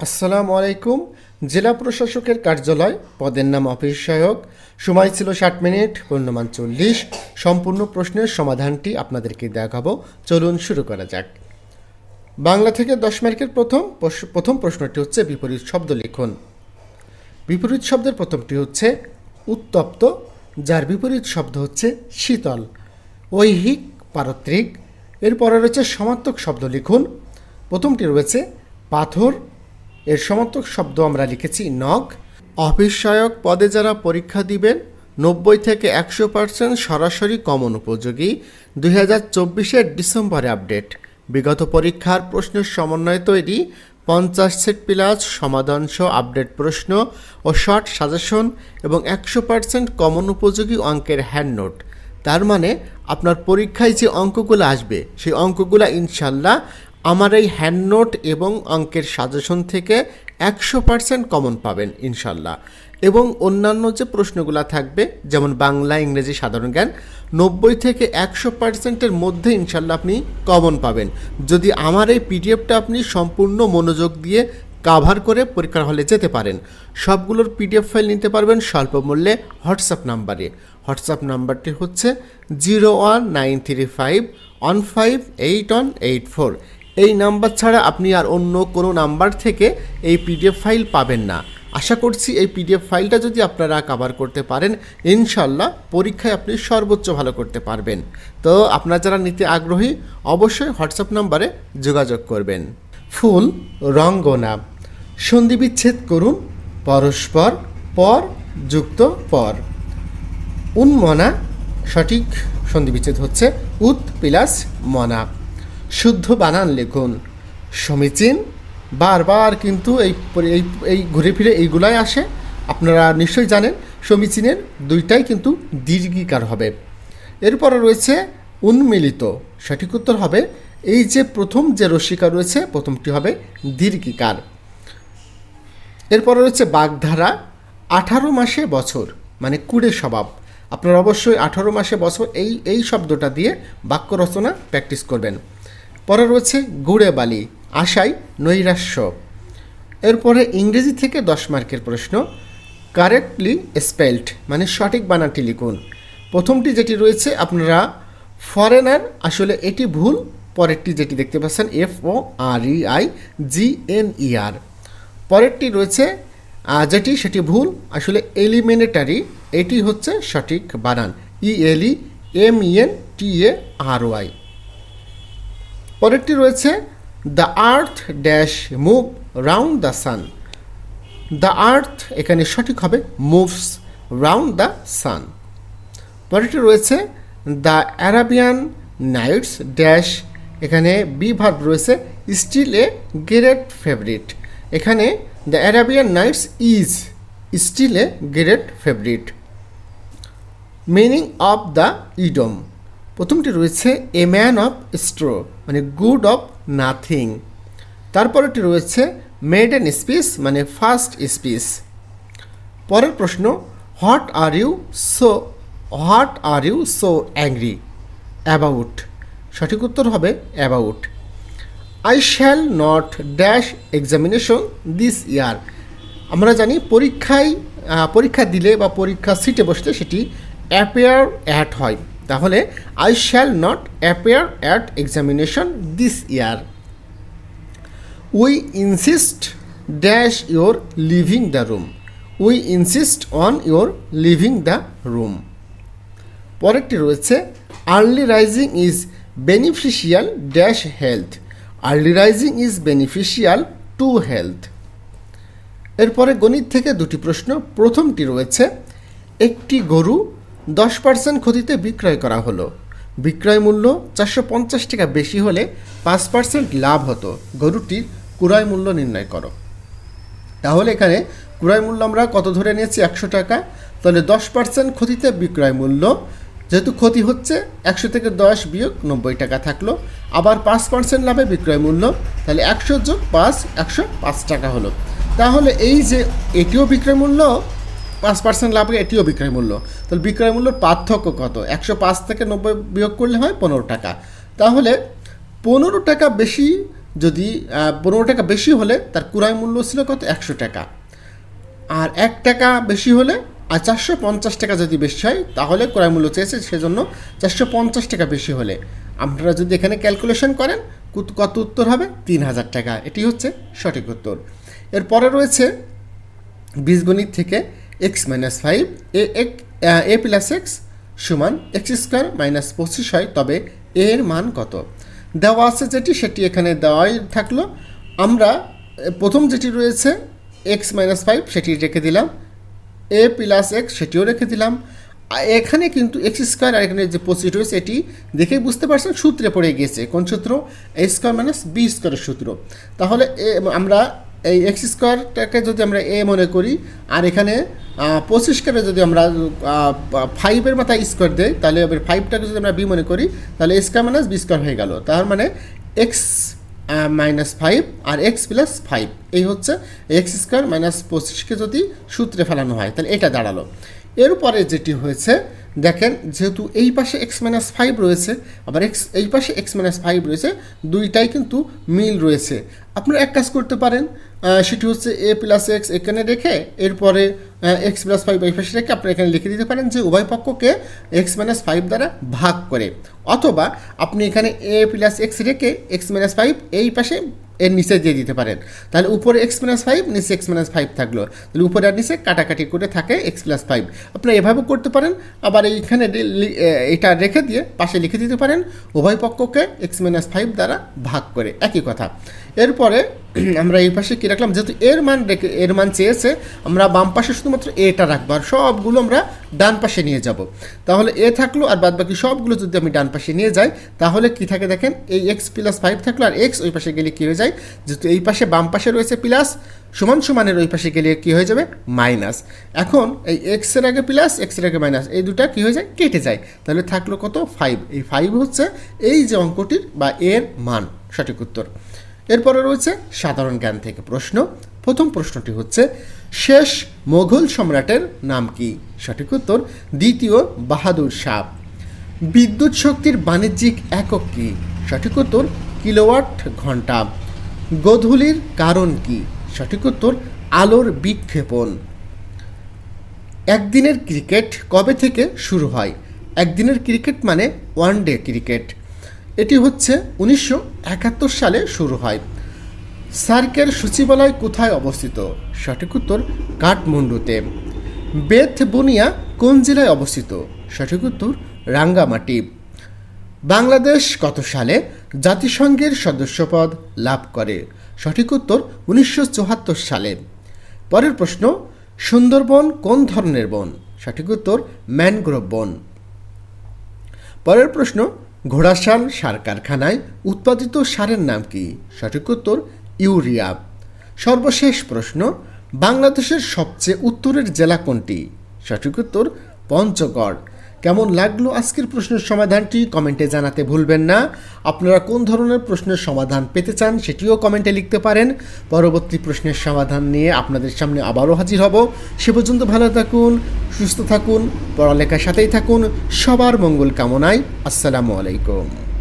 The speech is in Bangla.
আসসালামু আলাইকুম। জেলা প্রশাসকের কার্যালয়, পদের নাম অফিস সহায়ক। সময় ছিল ষাট মিনিট, পূর্ণমান চল্লিশ। সম্পূর্ণ প্রশ্নের সমাধানটি আপনাদেরকে দেখাবো। চলুন শুরু করা যাক। বাংলা থেকে দশ মার্কের প্রথম প্রথম প্রশ্নটি হচ্ছে বিপরীত শব্দ লিখুন। বিপরীত শব্দের প্রথমটি হচ্ছে, উত্তপ্ত, যার বিপরীত শব্দ হচ্ছে শীতল। ঐহিক, পারত্রিক। এরপরে রয়েছে সমার্থক শব্দ লিখুন। প্রথমটি রয়েছে, পাথর এর সমার্থক শব্দ আমরা লিখেছি নখ অফিস সহায়ক পদে যারা পরীক্ষা দিবেন, নব্বই থেকে একশো পার্সেন্ট সরাসরি কমন উপযোগী দুই হাজার চব্বিশের ডিসেম্বরে আপডেট। বিগত পরীক্ষার প্রশ্নের সমন্বয়ে তৈরি পঞ্চাশ সেট প্লাস সমাধানসহ আপডেট প্রশ্ন ও শর্ট সাজেশন এবং একশো পার্সেন্ট কমন উপযোগী অঙ্কের হ্যান্ড নোট। তার মানে আপনার পরীক্ষায় যে অঙ্কগুলো আসবে, সেই অঙ্কগুলো ইনশাল্লাহ আমার এই হ্যান্ড নোট এবং অঙ্কের সাজেশন থেকে একশো পার্সেন্ট কমন পাবেন, ইনশাল্লাহ। এবং অন্যান্য যে প্রশ্নগুলো থাকবে, যেমন বাংলা, ইংরেজি, সাধারণ জ্ঞান, নব্বই থেকে একশো পার্সেন্টের মধ্যে ইনশাল্লাহ আপনি কমন পাবেন। যদি আমার এই পিডিএফটা আপনি সম্পূর্ণ মনোযোগ দিয়ে কাভার করে পরীক্ষার হলে যেতে পারেন, সবগুলোর পিডিএফ ফাইল নিতে পারবেন স্বল্প মূল্যে হোয়াটসঅ্যাপ নাম্বারে। হোয়াটসঅ্যাপ নাম্বারটি হচ্ছে zero one nine three five one five eight one eight four এই নাম্বার ছাড়া আপনি আর অন্য কোনো নাম্বার থেকে এই পিডিএফ ফাইল পাবেন না। আশা করছি এই পিডিএফ ফাইলটা যদি আপনারা কাভার করতে পারেন ইনশাল্লাহ পরীক্ষায় আপনি সর্বোচ্চ ভালো করতে পারবেন। তো আপনারা যারা নিতে আগ্রহী, অবশ্যই হোয়াটসঅ্যাপ নাম্বারে যোগাযোগ করবেন। ফুল রঙ্গনা। সন্ধি বিচ্ছেদ করুন, পরস্পর, পর, যুক্ত, পর। উন্মনা, সঠিক সন্ধি বিচ্ছেদ হচ্ছে উত প্লাস মনা। শুদ্ধ বানান লিখুন। সমীচীন, বারবার কিন্তু এই এই ঘুরে ফিরে এইগুলাই আসে। আপনারা নিশ্চয়ই জানেন, সমীচীনের দুইটাই কিন্তু দীর্ঘিকার হবে। এরপরে রয়েছে উন্মিলিত। সঠিক উত্তর হবে, এই যে প্রথম যে রসিকা রয়েছে, প্রথমটি হবে দীর্ঘিকার। এরপরে রয়েছে বাগধারা, আঠারো মাসে বছর মানে কুড়ে স্বভাব। আপনারা অবশ্যই আঠারো মাসে বছর এই এই শব্দটা দিয়ে বাক্য রচনা প্র্যাকটিস করবেন। পরে রয়েছে গুড়ে বালি আশাই নৈরাশ্য। এরপরে ইংরেজি থেকে দশ মার্কের প্রশ্ন কারেক্টলি স্পেল্ড মানে সঠিক বানানটি লিখুন। প্রথমটি যেটি রয়েছে, আপনারা ফরেনার আসলে এটি ভুল। পরেরটি যেটি দেখতে পাচ্ছেন F O R E I G N E R পরেরটি রয়েছে যেটি, সেটি ভুল, আসলে এলিমিনেটারি এটি হচ্ছে সঠিক বানান। E L E M E N T A R Y পরেরটি রয়েছে, the earth dash move round the sun. The earth এখানে সঠিক হবে, মুভস রাউন্ড দ্য সান। পরেরটি রয়েছে, দ্য অ্যারাবিয়ান নাইটস ড্যাশ। এখানে বি ভার্ব রয়েছে, স্টিল এ গ্রেট ফেভারিট। এখানে, the Arabian Nights is still a great favourite. Meaning of the idiom. প্রথমটি রয়েছে এ ম্যান অফ স্ট্রো মানে গুড অফ নাথিং তারপরেটি রয়েছে মেড অ্যান স্পিচ মানে ফার্স্ট স্পিচ পরের প্রশ্ন what are you so what are you so angry about সঠিক উত্তর হবে about I shall not dash examination this year আমরা জানি পরীক্ষায় পরীক্ষা দিলে বা পরীক্ষা সিটে বসলে সেটি অ্যাপেয়ার অ্যাট হয়। তাহলে I shall not appear at examination this year we insist dash your living the room we insist on your living the room পরেরটি রয়েছে early rising is beneficial dash health early rising is beneficial to health এরপরে গণিত থেকে দুটি প্রশ্ন। প্রথমটি রয়েছে, একটি গরু দশ পার্সেন্ট ক্ষতিতে বিক্রয় করা হলো। বিক্রয় মূল্য চারশো পঞ্চাশ টাকা বেশি হলে পাঁচ পার্সেন্ট লাভ হতো। গরুটির ক্রয় মূল্য নির্ণয় করো। তাহলে এখানে ক্রয় মূল্য আমরা কত ধরে নিয়েছি? একশো টাকা। তাহলে দশ পার্সেন্ট ক্ষতিতে বিক্রয় মূল্য, যেহেতু ক্ষতি হচ্ছে, একশো থেকে দশ বিয়োগ নব্বই টাকা থাকল। আবার পাঁচ পার্সেন্ট লাভে বিক্রয় মূল্য, তাহলে একশো যোগ পাঁচ, একশো পাঁচ টাকা হলো। তাহলে এই যে এটিও বিক্রয় মূল্য পাঁচ পার্সেন্ট লাভে এটিও বিক্রয় মূল্য। তাহলে বিক্রয় মূল্যর পার্থক্য কত? একশো পাঁচ থেকে নব্বই বিয়োগ করলে হয় পনেরো টাকা। তাহলে পনেরো টাকা বেশি যদি পনেরো টাকা বেশি হলে তার ক্রয় মূল্য ছিল কত? একশো টাকা। আর এক টাকা বেশি হলে, আর চারশো পঞ্চাশ টাকা যদি বেশি হয়, তাহলে ক্রয় মূল্য চেয়েছে সেজন্য চারশো পঞ্চাশ টাকা বেশি হলে। আপনারা যদি এখানে ক্যালকুলেশন করেন কুত- উত্তর হবে? তিন হাজার টাকা। এটি হচ্ছে সঠিক উত্তর। এরপরে রয়েছে বীজগণিত থেকে এক্স মাইনাস ফাইভ, এ এক এ প্লাস এক্স সমান এক্স স্কোয়ার মাইনাস পঁচিশ হয়, তবে এর মান কত? দেওয়া আছে যেটি, সেটি এখানে দেওয়াই থাকল। আমরা প্রথম যেটি রয়েছে, এক্স মাইনাস ফাইভ, সেটি রেখে দিলাম। এ প্লাস এক্স, সেটিও রেখে দিলাম। এখানে কিন্তু এক্স স্কোয়ার আর এখানে যে পঁচিশ রয়েছে, এটি দেখেই বুঝতে পারছেন, সূত্রে পড়ে গিয়েছে। কোন সূত্র? এ স্কোয়ার মাইনাস বি স্কোয়ারের সূত্র। তাহলে আমরা এই এক্স স্কোয়ারটাকে যদি আমরা এ মনে করি, আর এখানে পঁচিশকে যদি আমরা ফাইভের মাথায় স্কোয়ার দেই, তাহলে এবার ফাইভটাকে যদি আমরা বি মনে করি, তাহলে স্কোয়ার মাইনাস বি স্কোয়ার হয়ে গেল। তার মানে এক্স মাইনাস ফাইভ আর এক্স প্লাস ফাইভ এই হচ্ছে এক্স স্কোয়ার মাইনাস পঁচিশকে যদি সূত্রে ফেলানো হয়, তাহলে এটা দাঁড়াল। এরপরে যেটি হয়েছে দেখেন, যেহেতু এই পাশে এক্স মাইনাস ফাইভ রয়েছে, আবার এক্স এই পাশে এক্স মাইনাস ফাইভ রয়েছে, দুইটাই কিন্তু মিল রয়েছে। আপনারা এক কাজ করতে পারেন সেটি হচ্ছে এ প্লাস এক্স এখানে রেখে, এরপরে এক্স প্লাস ফাইভ এই পাশে রেখে আপনারা এখানে লিখে দিতে পারেন যে উভয় পক্ষকে এক্স মাইনাস ফাইভ দ্বারা ভাগ করে। অথবা আপনি এখানে এ প্লাস এক্স রেখে এক্স মাইনাস ফাইভ এই পাশে এর নিচে দিয়ে দিতে পারেন। তাহলে উপরে এক্স মাইনাস ফাইভ নিচে এক্স মাইনাস ফাইভ থাকল। তাহলে উপরে আর নিচে কাটাকাটি করে থাকে এক্স প্লাস ফাইভ আপনারা এভাবেও করতে পারেন, আবার এইখানে এটা রেখে দিয়ে পাশে লিখে দিতে পারেন, উভয় পক্ষকে এক্স মাইনাস ফাইভ দ্বারা ভাগ করে। একই কথা। এরপরে আমরা এই পাশে কী রাখলাম? যেহেতু এর মান রেখে, এর মান চেয়েছে, আমরা বাম পাশে শুধুমাত্র এটা রাখব। আর সবগুলো আমরা ডান পাশে নিয়ে যাব। তাহলে এ থাকল আর বাদ বাকি সবগুলো যদি আমি ডান পাশে নিয়ে যাই, তাহলে কি থাকে দেখেন? এই এক্স প্লাস ফাইভ থাকল আর এক্স ওই পাশে গেলে কী হয়ে যায়? যেহেতু এই পাশে বাম পাশে রয়েছে প্লাস সমান সমানের ওই পাশে গেলে কী হয়ে যাবে? মাইনাস এখন এই এক্সের আগে প্লাস এক্সের আগে মাইনাস এই দুটা কী হয়ে যায়? কেটে যায়। তাহলে থাকল কত? ফাইভ এই ফাইভ হচ্ছে এই যে অঙ্কটির বা এর মান। সঠিক উত্তর। এরপরে রয়েছে সাধারণ জ্ঞান থেকে প্রশ্ন। প্রথম প্রশ্নটি হচ্ছে, শেষ মোগল সম্রাটের নাম কি? সঠিক উত্তর, দ্বিতীয় বাহাদুর শাহ। বিদ্যুৎ শক্তির বাণিজ্যিক একক কি? সঠিক উত্তর, কিলোওয়াট ঘণ্টা। গোধূলির কারণ কি? সঠিক উত্তর, আলোর বিক্ষেপণ। একদিনের ক্রিকেট কবে থেকে শুরু হয়? একদিনের ক্রিকেট মানে ওয়ান ডে ক্রিকেট। এটি হচ্ছে উনিশশো একাত্তর সালে শুরু হয়। সার্কের সচিবালয় কোথায় অবস্থিত? সঠিক উত্তর কাঠমান্ডুতে। বেথ বুনিয়া কোন জেলায় অবস্থিত? সঠিক উত্তর রাঙ্গামাটি। বাংলাদেশ কত সালে জাতিসংঘের সদস্যপদ লাভ করে? সঠিক উত্তর উনিশশো চুয়াত্তর সালে। পরের প্রশ্ন, সুন্দরবন কোন ধরনের বন? সঠিক উত্তর ম্যানগ্রোভ বন। পরের প্রশ্ন, ঘোড়াশাল সার কারখানায় উৎপাদিত সারের নাম কি? সঠিক উত্তর ইউরিয়া। সর্বশেষ প্রশ্ন, বাংলাদেশের সবচেয়ে উত্তরের জেলা কোনটি? সঠিক উত্তর, পঞ্চগড়। কেমন লাগল আজকের প্রশ্নের সমাধানটি কমেন্টে জানাতে ভুলবেন না। আপনারা কোন ধরনের প্রশ্নের সমাধান পেতে চান সেটিও কমেন্টে লিখতে পারেন। পরবর্তী প্রশ্নের সমাধান নিয়ে আপনাদের সামনে আবারও হাজির হব। সে পর্যন্ত ভালো থাকুন, সুস্থ থাকুন, পড়ালেখার সাথেই থাকুন। সবার মঙ্গল কামনায় আসসালামু আলাইকুম।